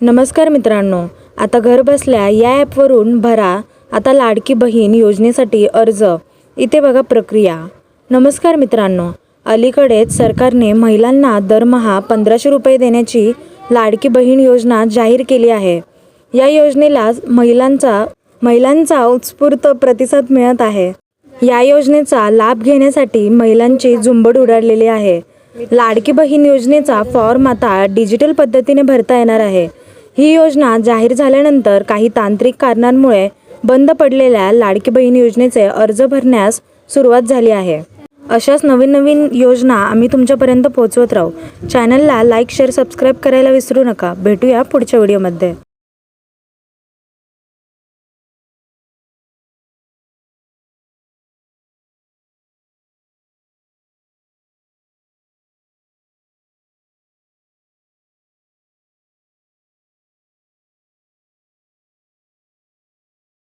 नमस्कार मित्रांनो आता घर बसल्या या ॲपवरून भरा आता लाडकी बहीण योजनेसाठी अर्ज. इथे बघा प्रक्रिया. नमस्कार मित्रांनो अलीकडेच सरकारने महिलांना दरमहा पंधराशे रुपये देण्याची लाडकी बहीण योजना जाहीर केली आहे. या योजनेला महिलांचा महिलांचा उत्स्फूर्त प्रतिसाद मिळत आहे. या योजनेचा लाभ घेण्यासाठी महिलांची झुंबड उडालेली आहे. लाडकी बहीण योजनेचा फॉर्म आता डिजिटल पद्धतीने भरता येणार आहे. ही योजना जाहीर झाल्यानंतर काही तांत्रिक कारणांमुळे बंद पडलेल्या लाडकी बहीण योजनेचे अर्ज भरण्यास सुरुवात झाली आहे. अशाच नवीन नवीन योजना आम्ही तुमच्यापर्यंत पोहोचवत राहू. चॅनलला लाईक शेअर सबस्क्राईब करायला विसरू नका. भेटूया पुढच्या व्हिडिओमध्ये.